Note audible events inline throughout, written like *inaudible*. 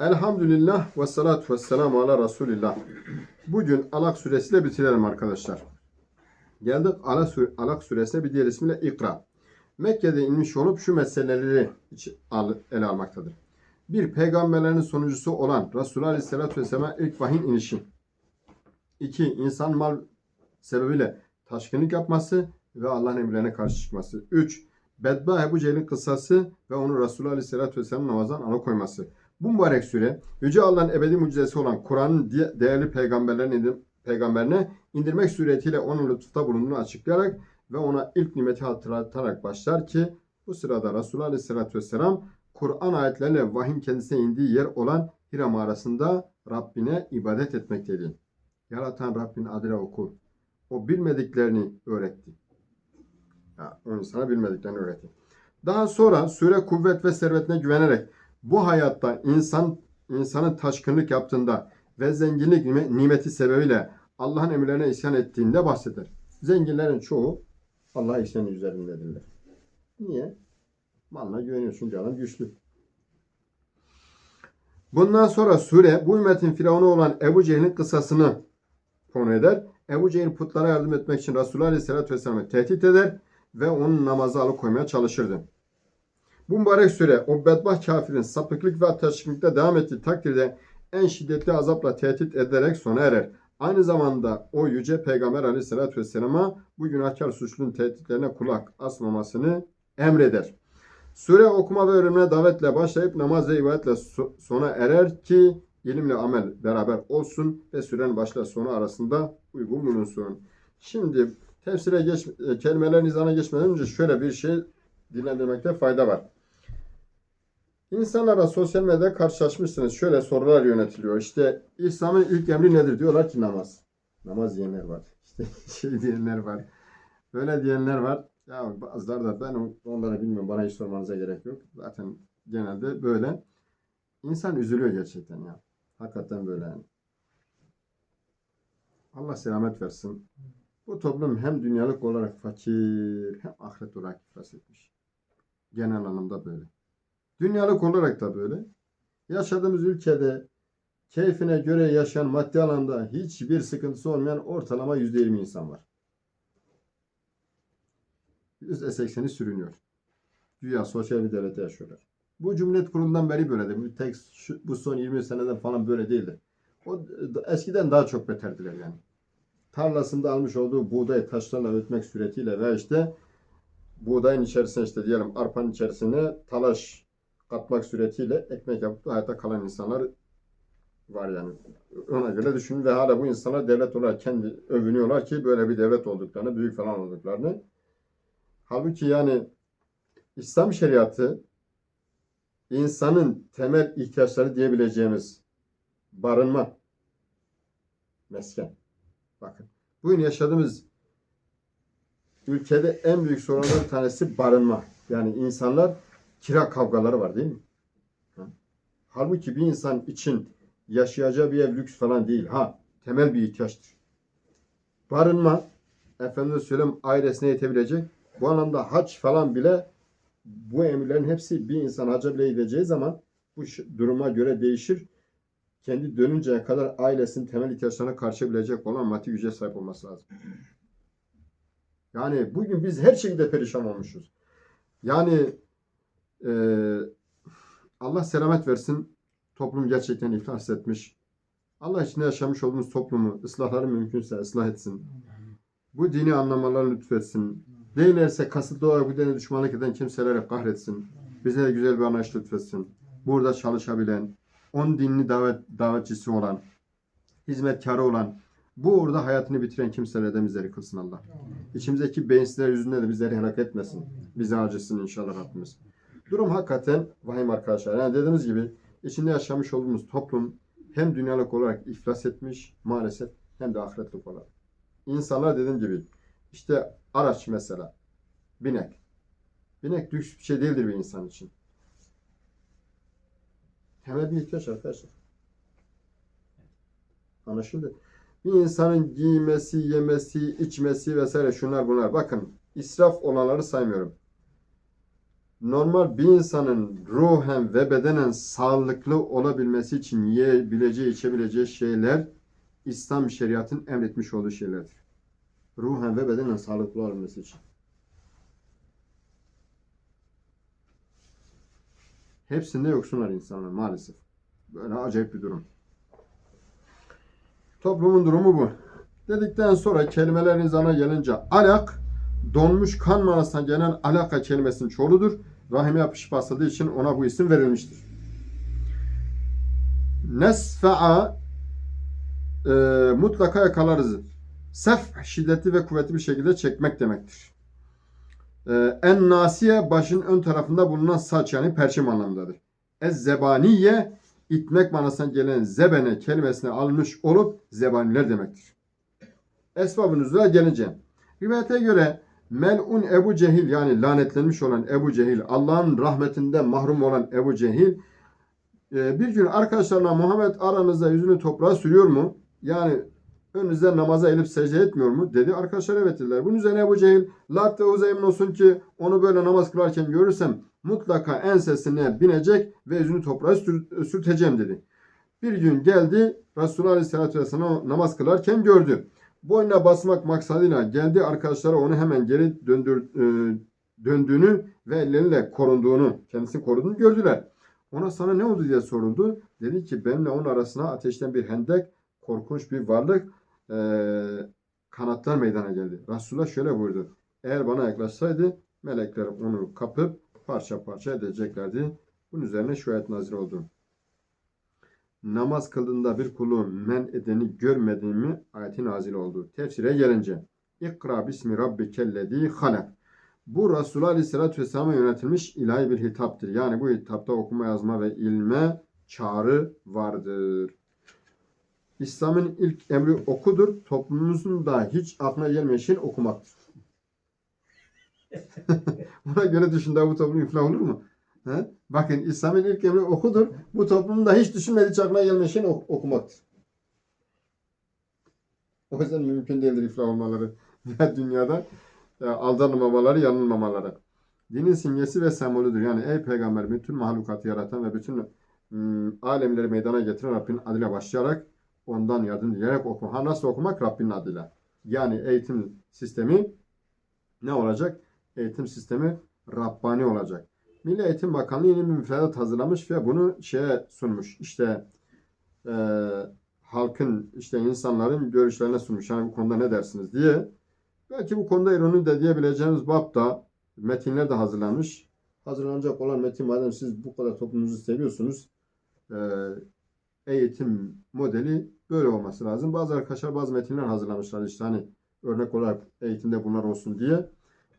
Elhamdülillah ve salatu ve selamu ala Resulillah. Bugün Alak suresiyle bitirelim arkadaşlar. Geldik Alak, Sur suresine bir diğer ismiyle İkra. Mekke'de inmiş olup şu meseleleri ele almaktadır. Bir peygamberlerin sonuncusu olan Resulullah Aleyhisselatü Vesselam'a ilk vahyin inişi. İki, insan mal sebebiyle taşkınlık yapması ve Allah'ın emirlerine karşı çıkması. Üç, Bedba Ebu Cehil'in kıssası ve onu Resulullah Aleyhisselatü Vesselam namazdan alıkoyması. Bu mübarek süre Yüce Allah'ın ebedi mucizesi olan Kur'an'ın değerli peygamberlerin indir- peygamberine indirmek suretiyle onun lütufta bulunduğunu açıklayarak ve ona ilk nimeti hatırlatarak başlar ki bu sırada Resulullah Aleyhisselatü Vesselam Kur'an ayetleriyle vahyin kendisine indiği yer olan Hira mağarasında Rabbine ibadet etmekteydi. Yaratan Rabbin adıyla oku. O bilmediklerini öğretti. Ya, o insana bilmediklerini öğretti. Daha sonra sure kuvvet ve servetine güvenerek bu hayatta insan insanın taşkınlık yaptığında ve zenginlik nime- nimeti sebebiyle Allah'ın emirlerine isyan ettiğinde bahseder. Zenginlerin çoğu Allah'a isyan üzerindedirler. Niye? Malına güveniyor çünkü adam güçlü. Bundan sonra sure bu ümmetin firavunu olan Ebu Cehil'in kısasını konu eder. Ebu Cehil putlara yardım etmek için Resulullah Aleyhisselatü Vesselam'ı tehdit eder ve onun namazı alıkoymaya çalışırdı. Bu mübarek süre o bedbaht kafirin sapıklık ve taşkınlıkta devam ettiği takdirde en şiddetli azapla tehdit ederek sona erer. Aynı zamanda o yüce peygamber aleyhissalatü vesselama bu günahkar suçlunun tehditlerine kulak asmamasını emreder. Sure okuma ve öğrenmeye davetle başlayıp namaz ve ibadetle so- sona erer ki ilimle amel beraber olsun ve sürenin başla sonu arasında uygun bulunsun. Şimdi tefsire geç, e, kelimelerin izahına geçmeden önce şöyle bir şey dillendirmekte fayda var. İnsanlara sosyal medyada karşılaşmışsınız. Şöyle sorular yönetiliyor. İşte İslam'ın ilk emri nedir? Diyorlar ki namaz. Namaz diyenler var. İşte *laughs* şey diyenler var. Böyle diyenler var. Ya bazıları da ben onları bilmiyorum. Bana hiç sormanıza gerek yok. Zaten genelde böyle. İnsan üzülüyor gerçekten ya. Hakikaten böyle yani. Allah selamet versin. Bu toplum hem dünyalık olarak fakir hem ahiret olarak iflas etmiş. Genel anlamda böyle. Dünyalık olarak da böyle. Yaşadığımız ülkede keyfine göre yaşayan maddi alanda hiçbir sıkıntısı olmayan ortalama %20 insan var. %80'i sürünüyor. Dünya sosyal bir devlette yaşıyorlar. Bu cumhuriyet kurulundan beri böyledir. Bu tek şu- bu son 20 seneden falan böyle değildi. O eskiden daha çok beterdiler yani. Tarlasında almış olduğu buğdayı taşlarla ötmek suretiyle ve işte buğdayın içerisine işte diyelim arpanın içerisine talaş katmak suretiyle ekmek yapıp da hayatta kalan insanlar var yani. Ona göre düşünün ve hala bu insanlar devlet olarak kendi övünüyorlar ki böyle bir devlet olduklarını, büyük falan olduklarını. Halbuki yani İslam şeriatı insanın temel ihtiyaçları diyebileceğimiz barınma, mesken. Bakın bugün yaşadığımız ülkede en büyük sorunlardan bir tanesi barınma. Yani insanlar kira kavgaları var değil mi? Ha? Halbuki bir insan için yaşayacağı bir ev lüks falan değil. Ha temel bir ihtiyaçtır. Barınma, efendim söyleyeyim ailesine yetebilecek. Bu anlamda haç falan bile bu emirlerin hepsi bir insan hacca bile gideceği zaman bu duruma göre değişir. Kendi dönünceye kadar ailesinin temel ihtiyaçlarına karşılayabilecek olan maddi güce sahip olması lazım. Yani bugün biz her şekilde perişan olmuşuz. Yani eee, Allah selamet versin. Toplum gerçekten iflas etmiş. Allah içinde yaşamış olduğumuz toplumu ıslahları mümkünse ıslah etsin. Bu dini anlamaları lütfetsin. Değillerse kasıtlı olarak bu dine düşmanlık eden kimselere kahretsin. Bize de güzel bir anlayış lütfetsin. Burada çalışabilen, on dinli davet, davetçisi olan, hizmetkarı olan, bu uğurda hayatını bitiren kimselerden bizleri kılsın Allah. İçimizdeki beyinsizler yüzünden de bizleri helak etmesin. Bizi acısın inşallah Rabbimiz. Durum hakikaten vahim arkadaşlar. Yani dediğimiz gibi içinde yaşamış olduğumuz toplum hem dünyalık olarak iflas etmiş maalesef hem de ahiretlik olarak. İnsanlar dediğim gibi işte araç mesela binek. Binek lüks bir şey değildir bir insan için. Temel bir ihtiyaç arkadaşlar. Anlaşıldı. Bir insanın giymesi, yemesi, içmesi vesaire şunlar bunlar. Bakın israf olanları saymıyorum. Normal bir insanın ruhen ve bedenen sağlıklı olabilmesi için yiyebileceği, içebileceği şeyler İslam şeriatın emretmiş olduğu şeylerdir. Ruhen ve bedenen sağlıklı olabilmesi için. Hepsinde yoksunlar insanlar maalesef. Böyle acayip bir durum. Toplumun durumu bu. Dedikten sonra kelimelerin zana gelince alak, donmuş kan manasına gelen alaka kelimesinin çoğuludur. Rahime yapışıp basladığı için ona bu isim verilmiştir. Nesfa'a e, mutlaka yakalarız. Sef şiddetli ve kuvvetli bir şekilde çekmek demektir. E, en nasiye başın ön tarafında bulunan saç yani perçem anlamındadır. Ez zebaniye itmek manasına gelen zebene kelimesine alınmış olup zebaniler demektir. Esbab-ı nüzula gelince. Rivayete göre melun Ebu Cehil yani lanetlenmiş olan Ebu Cehil, Allah'ın rahmetinden mahrum olan Ebu Cehil e, bir gün arkadaşlarına Muhammed aranızda yüzünü toprağa sürüyor mu? Yani önünüzde namaza eğilip secde etmiyor mu? Dedi. Arkadaşlar evet dediler. Bunun üzerine Ebu Cehil Lat ve Uzeymin olsun ki onu böyle namaz kılarken görürsem mutlaka ensesine binecek ve yüzünü toprağa sür- sürteceğim dedi. Bir gün geldi Resulullah Aleyhisselatü Vesselam namaz kılarken gördü. Boynuna basmak maksadıyla geldi arkadaşları onu hemen geri döndür, e, döndüğünü ve elleriyle korunduğunu, kendisini koruduğunu gördüler. Ona sana ne oldu diye soruldu. Dedi ki benimle onun arasına ateşten bir hendek, korkunç bir varlık e, kanatlar meydana geldi. Resulullah şöyle buyurdu. Eğer bana yaklaşsaydı melekler onu kapıp parça parça edeceklerdi. Bunun üzerine şu ayet nazil oldu. Namaz kıldığında bir kulu men edeni görmediğimi ayeti nazil oldu. Tefsire gelince İkra bismi rabbikellezi halak. Bu Resulullah Aleyhisselatü Vesselam'a yönetilmiş ilahi bir hitaptır. Yani bu hitapta okuma yazma ve ilme çağrı vardır. İslam'ın ilk emri okudur. Toplumumuzun da hiç aklına gelmeyen şey okumaktır. *laughs* Buna göre düşün bu toplum iflah olur mu? He? Bakın İslam'ın ilk emri okudur. Bu toplumun da hiç düşünmediği hiç aklına gelmeyen şey ok- okumaktır. O yüzden mümkün değildir iflah olmaları *laughs* ve dünyada e, aldanmamaları, yanılmamaları. Dinin simgesi ve sembolüdür. Yani ey peygamber bütün mahlukatı yaratan ve bütün ım, alemleri meydana getiren Rabbin adıyla başlayarak ondan yardım dileyerek oku. Ha nasıl okumak? Rabbinin adıyla. Yani eğitim sistemi ne olacak? Eğitim sistemi Rabbani olacak. Milli Eğitim Bakanlığı yeni bir müfredat hazırlamış ve bunu şeye sunmuş. İşte e, halkın, işte insanların görüşlerine sunmuş. Yani bu konuda ne dersiniz diye. Belki bu konuda ironi de diyebileceğimiz bapta metinler de hazırlanmış. Hazırlanacak olan metin madem siz bu kadar toplumunuzu seviyorsunuz e, eğitim modeli böyle olması lazım. Bazı arkadaşlar bazı metinler hazırlamışlar işte hani örnek olarak eğitimde bunlar olsun diye.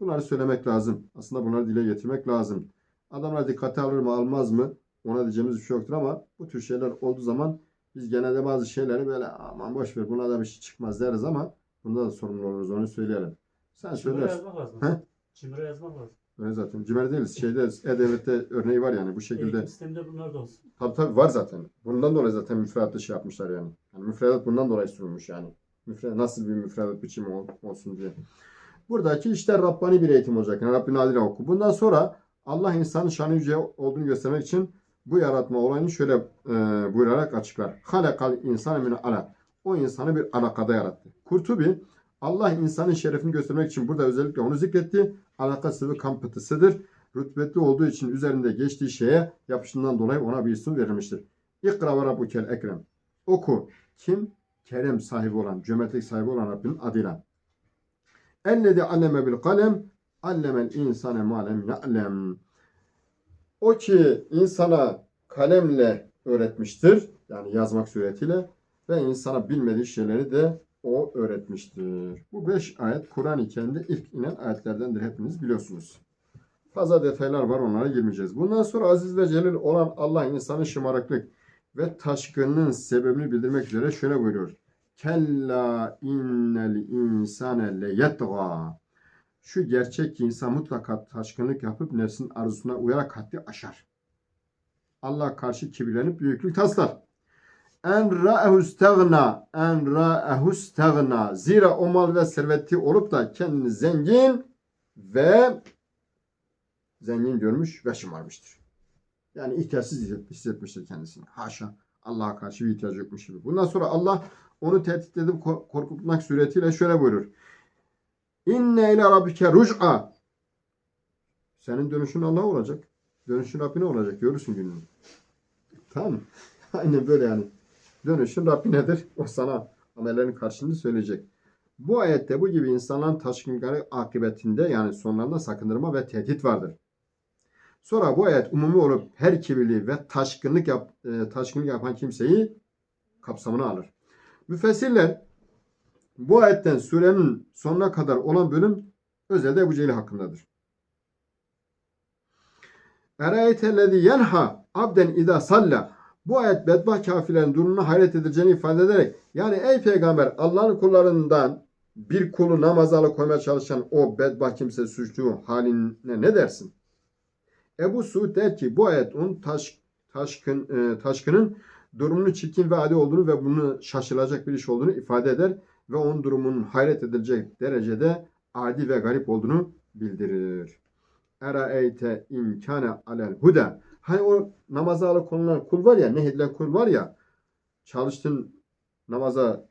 Bunları söylemek lazım. Aslında bunları dile getirmek lazım. Adamlar dikkate alır mı almaz mı ona diyeceğimiz bir şey yoktur ama bu tür şeyler olduğu zaman biz genelde bazı şeyleri böyle aman boş ver buna da bir şey çıkmaz deriz ama bunda da sorumlu oluruz onu söyleyelim. Sen Çimure söylersin. yazmak lazım. He? Çimure yazmak lazım. Öyle zaten. Cimer değiliz. Şeyde E-Devlet'te örneği var yani bu şekilde. Eğitim sisteminde bunlar da olsun. Tabii tabii var zaten. Bundan dolayı zaten müfredatta şey yapmışlar yani. yani müfredat bundan dolayı sunulmuş yani. Müfredat, nasıl bir müfredat biçimi ol- olsun diye. Buradaki işte Rabbani bir eğitim olacak. Yani Rabbin adıyla oku. Bundan sonra Allah insanın şanı yüce olduğunu göstermek için bu yaratma olayını şöyle e, buyurarak açıklar. Halakal insan min alak. O insanı bir alakada yarattı. Kurtubi Allah insanın şerefini göstermek için burada özellikle onu zikretti. Alaka sıvı kan pıtısıdır. Rütbetli olduğu için üzerinde geçtiği şeye yapışından dolayı ona bir isim verilmiştir. İkra ve rabbukel ekrem. Oku. Kim? Kerem sahibi olan, cömertlik sahibi olan Rabbinin adıyla. Ellezi alleme bil kalem, allemel insane ma lem ya'lem. O ki insana kalemle öğretmiştir. Yani yazmak suretiyle ve insana bilmediği şeyleri de o öğretmiştir. Bu beş ayet Kur'an-ı Kerim'de ilk inen ayetlerdendir. Hepiniz biliyorsunuz. Fazla detaylar var onlara girmeyeceğiz. Bundan sonra aziz ve celil olan Allah insanın şımarıklık ve taşkınlığın sebebini bildirmek üzere şöyle buyuruyor. Kella innel insane le yetga. Şu gerçek ki insan mutlaka taşkınlık yapıp nefsin arzusuna uyarak haddi aşar. Allah karşı kibirlenip büyüklük taslar. En ra'ehu stagna. En ra'ehu stagna. Zira o mal ve serveti olup da kendini zengin ve zengin görmüş ve şımarmıştır. Yani ihtiyaçsız hisset- hissetmiştir kendisini. Haşa. Allah'a karşı bir ihtiyacı yokmuş gibi. Bundan sonra Allah onu tehdit edip ko- korkutmak suretiyle şöyle buyurur. İnne ile rabbike ruj'a. Senin dönüşün Allah'a olacak. Dönüşün Rabbine olacak. Görürsün gününü. Tamam mı? *laughs* Aynen böyle yani. Dönüşün Rabbinedir. *laughs* O sana amellerin karşılığını söyleyecek. Bu ayette bu gibi insanların taşkınlıkları akıbetinde yani sonlarında sakındırma ve tehdit vardır. Sonra bu ayet umumi olup her kibirli ve taşkınlık yap, e, taşkınlık yapan kimseyi kapsamına alır. Müfessirler bu ayetten surenin sonuna kadar olan bölüm özelde Ebu Cehil hakkındadır. Erayetellezi yenha abden ida salla. Bu ayet bedbaht kafirlerin durumuna hayret edileceğini ifade ederek yani ey peygamber Allah'ın kullarından bir kulu namaza alıkoymaya çalışan o bedbaht kimse suçlu haline ne dersin? Ebu Suud der ki bu ayet onun taş, taşkın, e, taşkının durumunun çirkin ve adi olduğunu ve bunu şaşılacak bir iş olduğunu ifade eder ve onun durumunun hayret edilecek derecede adi ve garip olduğunu bildirir. Eraeyte imkane alel huda. Hani o namaza alıkonulan kul var ya, nehyedilen kul var ya, çalıştın namaza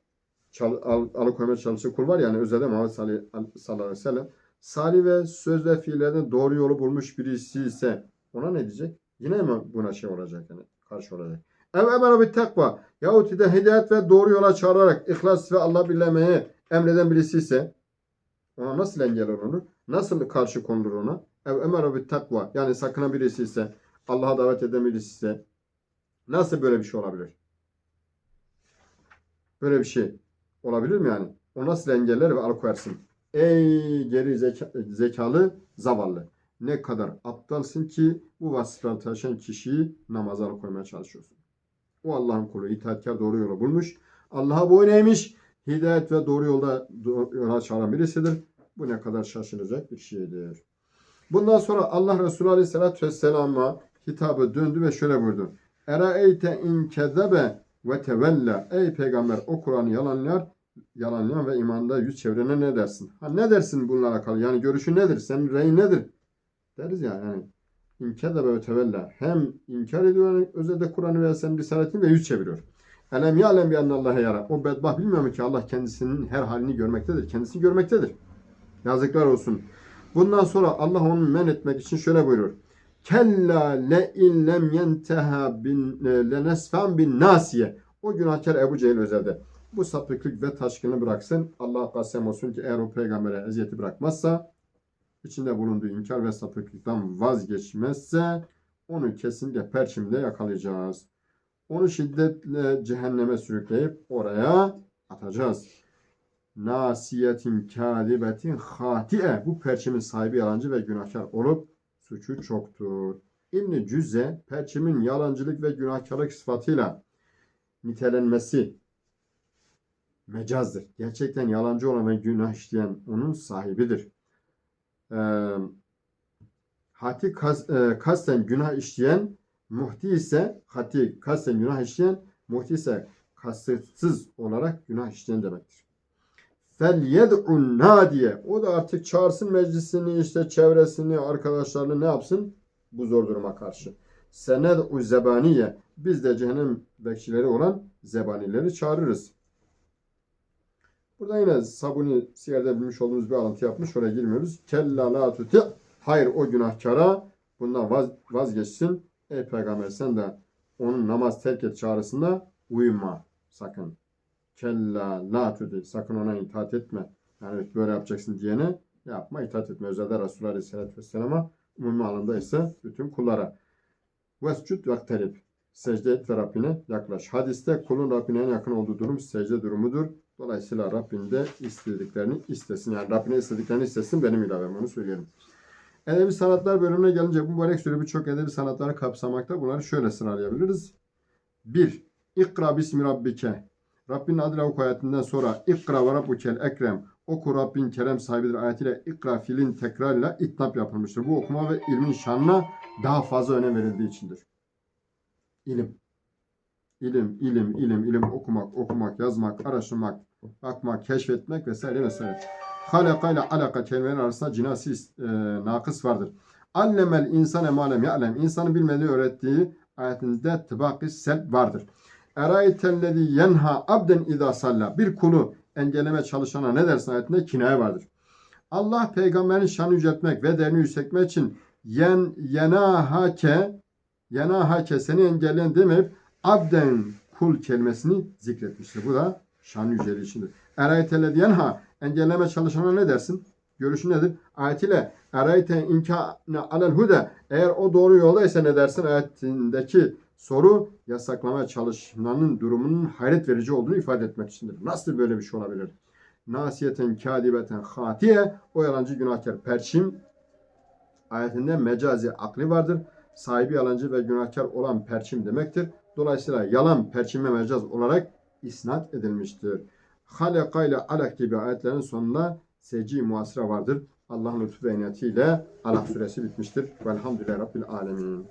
çal, al, alıkoymaya çalışan kul var ya, yani özelde Muhammed sallallahu aleyhi ve sellem, salih ve söz ve fiillerden doğru yolu bulmuş birisi ise ona ne diyecek? Yine mi buna şey olacak yani karşı olacak? Ev emara bir takva yahut de hidayet ve doğru yola çağırarak ihlas ve Allah bilemeyi emreden birisi ise ona nasıl engel olunur? Nasıl karşı konulur ona? Ev emara bir takva yani sakınan birisi ise Allah'a davet eden birisi ise nasıl böyle bir şey olabilir? Böyle bir şey olabilir mi yani? O nasıl engeller ve alıkoyarsın? Ey geri zeka, zekalı zavallı. Ne kadar aptalsın ki bu vasıfları taşıyan kişiyi namaza alıkoymaya çalışıyorsun. O Allah'ın kulu itaatkar doğru yolu bulmuş. Allah'a boyun eğmiş. Hidayet ve doğru yolda yola çağıran birisidir. Bu ne kadar şaşılacak bir şeydir. Bundan sonra Allah Resulü Aleyhisselatü Vesselam'a hitabı döndü ve şöyle buyurdu. Eraeyte in kezebe ve tevella. Ey peygamber o Kur'an'ı yalanlar, yalanlayan ve imanda yüz çevirene ne dersin? Ha ne dersin bununla alakalı? Yani görüşün nedir? Senin reyin nedir? Deriz ya yani. İn kezebe ve tevella. Hem inkar ediyor özelde Kur'an'ı ve senin risaletini ve yüz çeviriyor. Elem ya'lem bi Allah'a yara. O bedbaht bilmiyor mu ki Allah kendisinin her halini görmektedir. Kendisini görmektedir. Yazıklar olsun. Bundan sonra Allah onu men etmek için şöyle buyurur. Kella le in lem yenteha bin lenesfen bin nasiye. O günahkar Ebu Cehil özelde. Bu sapıklık ve taşkını bıraksın. Allah kasem olsun ki eğer o peygambere eziyeti bırakmazsa içinde bulunduğu inkar ve sapıklıktan vazgeçmezse onu kesinlikle perçimde yakalayacağız. Onu şiddetle cehenneme sürükleyip oraya atacağız. Nasiyetin kâdibetin hatiye. Bu perçemin sahibi yalancı ve günahkar olup suçu çoktur. İbn-i Cüzze perçemin yalancılık ve günahkarlık sıfatıyla nitelenmesi mecazdır. Gerçekten yalancı olan ve günah işleyen onun sahibidir. Ee, hati kas, e, kasten günah işleyen muhti ise hati kasten günah işleyen muhti ise kasıtsız olarak günah işleyen demektir. Fel yed'un nadiye. O da artık çağırsın meclisini, işte çevresini, arkadaşlarını ne yapsın? Bu zor duruma karşı. Sened'u zebaniye. Biz de cehennem bekçileri olan zebanileri çağırırız. Burada yine Sabuni Siyer'de bilmiş olduğumuz bir alıntı yapmış. Oraya girmiyoruz. Kella la tuti. Hayır o günahkara bundan vaz, vazgeçsin. Ey peygamber sen de onun namaz terk et çağrısında uyma sakın. Kella la tuti. Sakın ona itaat etme. Yani böyle yapacaksın diyene yapma itaat etme. Özellikle Resulullah Aleyhisselatü Vesselam'a umumi alanda ise bütün kullara. Vescud vakterib. Secde et ve Rabbine yaklaş. Hadiste kulun Rabbine en yakın olduğu durum secde durumudur. Dolayısıyla Rabbin de istediklerini istesin. Yani Rabbine istediklerini istesin benim ilavem onu söyleyelim. Edebi sanatlar bölümüne gelince bu mübarek süre birçok edebi sanatları kapsamakta. Bunları şöyle sıralayabiliriz. 1. İkra bismi rabbike. Rabbin adıyla oku ayetinden sonra İkra ve rabbukel ekrem. Oku Rabbin kerem sahibidir ayetiyle ikra fiilin tekrarıyla itnap yapılmıştır. Bu okuma ve ilmin şanına daha fazla önem verildiği içindir. İlim. İlim, ilim, ilim, ilim okumak, okumak, yazmak, araştırmak, bakmak, keşfetmek vesaire vesaire. Halaka ile alaka kelimeler arasında cinasi e, nakıs vardır. Allemel insane malem ya'lem. İnsanın bilmediği öğrettiği ayetinde tıbakı selb vardır. Eraytellezi yenha abden idâ salla. Bir kulu engelleme çalışana ne dersin ayetinde kinaye vardır. Allah peygamberin şanı yüceltmek ve değerini yükseltmek için yen yenahake yenahake seni engelleyen demeyip abden kul kelimesini zikretmiştir. Bu da şan yüceli içindir. Eraytellezi yenha engelleme çalışana ne dersin? Görüşü nedir? Ayet ile erayte inkâne alel hude eğer o doğru yoldaysa ne dersin? Ayetindeki soru yasaklamaya çalışmanın durumunun hayret verici olduğunu ifade etmek içindir. Nasıl böyle bir şey olabilir? Nasiyeten kâdibeten hatiye o yalancı günahkar perçim ayetinde mecazi akli vardır. Sahibi yalancı ve günahkar olan perçim demektir. Dolayısıyla yalan perçime mecaz olarak isnat edilmiştir. Halaka ile alak gibi ayetlerin sonunda seci muasıra vardır. Allah'ın lütfu ve inayetiyle Alak suresi bitmiştir. Velhamdülillahi Rabbil alemin.